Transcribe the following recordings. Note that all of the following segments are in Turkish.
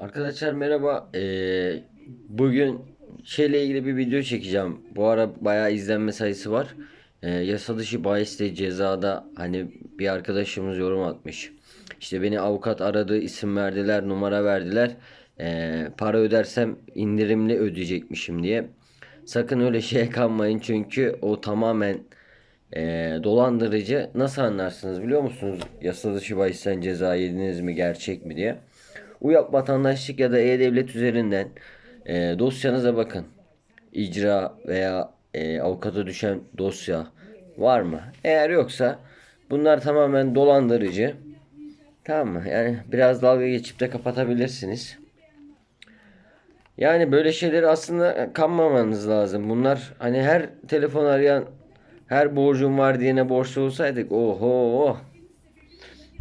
Arkadaşlar merhaba. Ee, bugün şeyle ilgili bir video çekeceğim. Bu ara bayağı izlenme sayısı var. Ee, yasa dışı bahiste cezada hani bir arkadaşımız yorum atmış. İşte beni avukat aradı, isim verdiler, numara verdiler. Ee, para ödersem indirimli ödeyecekmişim diye. Sakın öyle şeye kanmayın çünkü o tamamen ee, dolandırıcı. Nasıl anlarsınız biliyor musunuz? Yasa dışı bahisten ceza yediniz mi gerçek mi diye. UYAP vatandaşlık ya da E-Devlet üzerinden e, dosyanıza bakın. İcra veya e, avukata düşen dosya var mı? Eğer yoksa bunlar tamamen dolandırıcı. Tamam mı? Yani biraz dalga geçip de kapatabilirsiniz. Yani böyle şeyleri aslında kanmamanız lazım. Bunlar hani her telefon arayan her borcum var diyene borçlu olsaydık oho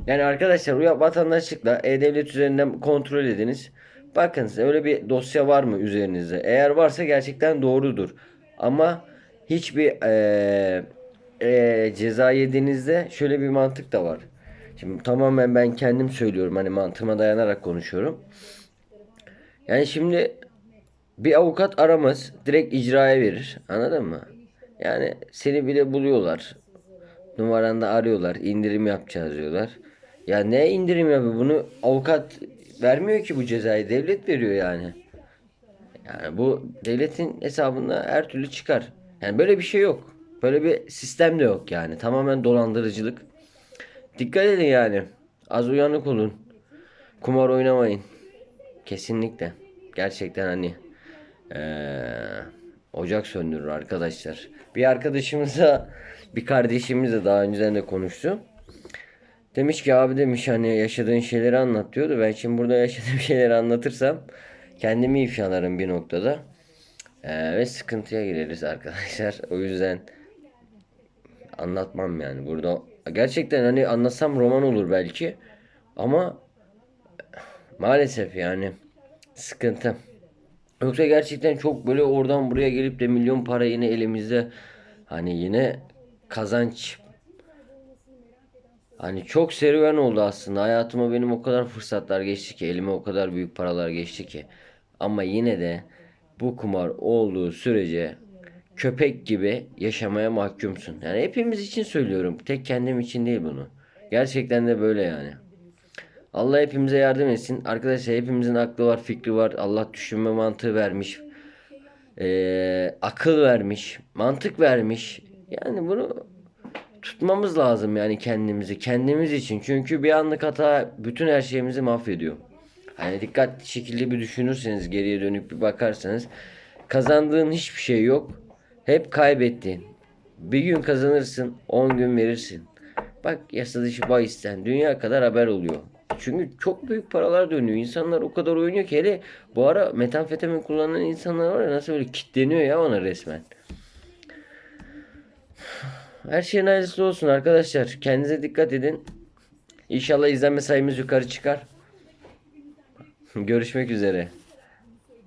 yani arkadaşlar UYAP vatandaşlıkla E-Devlet üzerinden kontrol ediniz. Bakın öyle bir dosya var mı üzerinizde? Eğer varsa gerçekten doğrudur. Ama hiçbir eee eee, ceza yediğinizde şöyle bir mantık da var. Şimdi tamamen ben kendim söylüyorum. Hani mantığıma dayanarak konuşuyorum. Yani şimdi bir avukat aramaz. Direkt icraya verir. Anladın mı? Yani seni bile buluyorlar. Numaranda arıyorlar. indirim yapacağız diyorlar. Ya ne indirim yapıyor? Bunu avukat vermiyor ki bu cezayı. Devlet veriyor yani. Yani bu devletin hesabında her türlü çıkar. Yani böyle bir şey yok. Böyle bir sistem de yok yani. Tamamen dolandırıcılık. Dikkat edin yani. Az uyanık olun. Kumar oynamayın. Kesinlikle. Gerçekten hani eee, ocak söndürür arkadaşlar. Bir arkadaşımızla bir kardeşimizle daha önceden de konuştu. Demiş ki abi demiş hani yaşadığın şeyleri anlat diyordu. Ben şimdi burada yaşadığım şeyleri anlatırsam kendimi ifşalarım bir noktada. Eee, ve sıkıntıya gireriz arkadaşlar. O yüzden anlatmam yani burada. Gerçekten hani anlatsam roman olur belki. Ama maalesef yani sıkıntı. Yoksa gerçekten çok böyle oradan buraya gelip de milyon para yine elimizde hani yine kazanç Hani çok serüven oldu aslında. Hayatıma benim o kadar fırsatlar geçti ki, elime o kadar büyük paralar geçti ki. Ama yine de bu kumar olduğu sürece köpek gibi yaşamaya mahkumsun. Yani hepimiz için söylüyorum. Tek kendim için değil bunu. Gerçekten de böyle yani. Allah hepimize yardım etsin. Arkadaşlar hepimizin aklı var, fikri var. Allah düşünme mantığı vermiş. Ee, akıl vermiş, mantık vermiş. Yani bunu tutmamız lazım yani kendimizi. Kendimiz için. Çünkü bir anlık hata bütün her şeyimizi mahvediyor. Hani dikkatli şekilde bir düşünürseniz geriye dönüp bir bakarsanız kazandığın hiçbir şey yok. Hep kaybettiğin. Bir gün kazanırsın, 10 gün verirsin. Bak yasa dışı bahisten dünya kadar haber oluyor. Çünkü çok büyük paralar dönüyor. İnsanlar o kadar oynuyor ki hele bu ara metamfetamin kullanan insanlar var ya nasıl böyle kitleniyor ya ona resmen. Her şeyin hayırlısı olsun arkadaşlar. Kendinize dikkat edin. İnşallah izlenme sayımız yukarı çıkar. Görüşmek üzere.